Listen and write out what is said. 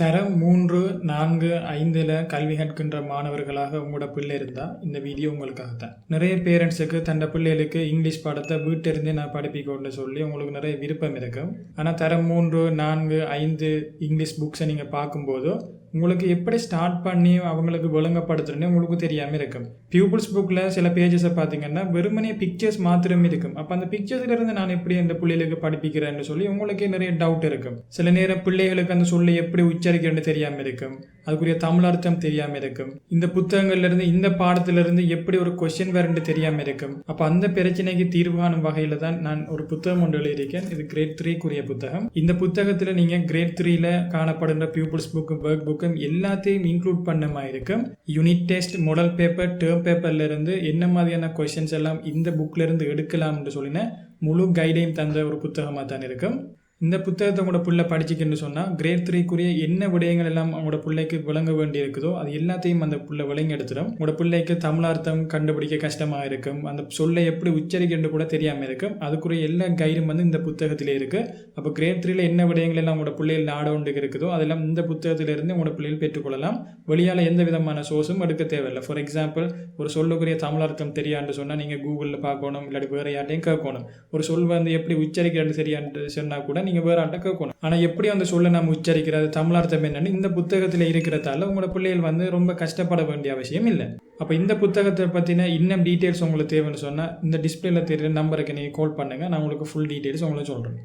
தரம் மூன்று நான்கு ஐந்தில் கல்வி கற்கின்ற மாணவர்களாக உங்களோட பிள்ளை இருந்தால் இந்த வீடியோ உங்களுக்காக தான் நிறைய பேரண்ட்ஸுக்கு தன்னோட பிள்ளைகளுக்கு இங்கிலீஷ் பாடத்தை வீட்டிலிருந்தே நான் படிப்பிக்கோன்னு சொல்லி உங்களுக்கு நிறைய விருப்பம் இருக்கும். ஆனால் தரம் மூன்று நான்கு ஐந்து இங்கிலீஷ் புக்ஸை நீங்கள் பார்க்கும்போது உங்களுக்கு எப்படி ஸ்டார்ட் பண்ணி அவங்களுக்கு ஒழுங்கப்படுத்துறேன்னு உங்களுக்கு தெரியாமல் இருக்கும். பியூபிள்ஸ் புக்கில் சில பேஜஸை பார்த்தீங்கன்னா வெறுமனே பிக்சர்ஸ் மாத்திரம் இருக்கும். அப்போ அந்த பிக்சர்ஸ்லேருந்து இருந்து நான் எப்படி அந்த பிள்ளைகளுக்கு படிப்பிக்கிறேன்னு சொல்லி உங்களுக்கே நிறைய டவுட் இருக்கும். சில நேரம் பிள்ளைகளுக்கு அந்த சொல்லி எப்படி உச்சரிக்கிறேன்னு தெரியாமல் இருக்கும். அதுக்குரிய தமிழ் அர்த்தம் தெரியாமல் இருக்கும். இந்த புத்தகங்கள்லேருந்து இந்த பாடத்திலிருந்து எப்படி ஒரு கொஷின் வரண்டு தெரியாமல் இருக்கும். அப்போ அந்த பிரச்சனைக்கு தீர்வு காணும் வகையில் தான் நான் ஒரு புத்தகம் ஒன்று எழுதியிருக்கேன். இது கிரேட் த்ரீக்குரிய புத்தகம். இந்த புத்தகத்தில் நீங்கள் கிரேட் த்ரீல காணப்படுகிற பியூபிள்ஸ் புக்கு ஒர்க் புக்கும் எல்லாத்தையும் இன்க்ளூட் பண்ண மாதிரி இருக்கும். Unit test model paper term பேப்பர்லேருந்து என்ன மாதிரியான கொஷின்ஸ் எல்லாம் இந்த புக்லேருந்து எடுக்கலாம்னு சொல்லினேன் முழு கைடையும் தந்த ஒரு புத்தகமாக தான் இருக்கும். இந்த புத்தகத்தை உங்களோட பிள்ளை படிச்சுக்கின்னு சொன்னால் கிரேட் த்ரீக்குரிய என்ன விடயங்கள் எல்லாம் உங்களோட பிள்ளைக்கு விளங்க வேண்டி இருக்குதோ அது எல்லாத்தையும் அந்த பிள்ளை விளங்கி எடுத்துடும் உங்களோட பிள்ளைக்கு தமிழார்த்தம் கண்டுபிடிக்க கஷ்டமாக இருக்கும். அந்த சொல்லை எப்படி உச்சரிக்கன்று கூட தெரியாமல் இருக்கும். அதுக்குரிய எல்லா கைடும் வந்து இந்த புத்தகத்திலே இருக்குது அப்போ கிரேட் த்ரீல என்ன விடயங்கள் எல்லாம் உங்களோட பிள்ளைகள் நாடவுண்டுக்கு இருக்குதோ அதெல்லாம் இந்த புத்தகத்திலிருந்து உங்களோட பிள்ளைகள் பெற்றுக்கொள்ளலாம். வெளியால் எந்த விதமான சோர்ஸும் எடுக்க தேவையில்லை. ஃபார் எக்ஸாம்பிள் ஒரு சொல்லுக்குரிய தமிழார்த்தம் தெரியான்னு சொன்னால் நீங்கள் கூகுளில் பார்க்கணும் இல்லாட்டி வேறு யார்ட்டையும் கேட்கணும். ஒரு சொல் வந்து எப்படி உச்சரிக்கிறது சரியான்னு சொன்னால் கூட நீங்கள் வேறு ஆட்ட கேட்கணும் ஆனால் எப்படி அந்த சொல்லை நம்ம உச்சரிக்கிறது தமிழார்த்தம் என்னன்னு இந்த புத்தகத்தில் இருக்கிறதால உங்களோட பிள்ளைகள் வந்து ரொம்ப கஷ்டப்பட வேண்டிய அவசியம் இல்லை. அப்போ இந்த புத்தகத்தை பற்றின இன்னும் டீட்டெயில்ஸ் உங்களுக்கு தேவைன்னு சொன்னால் இந்த டிஸ்பிளேல தெரியுற நம்பருக்கு நீங்கள் கால் பண்ணுங்கள் நான் உங்களுக்கு ஃபுல் டீட்டெயில்ஸ் உங்களுக்கு சொல்கிறேன்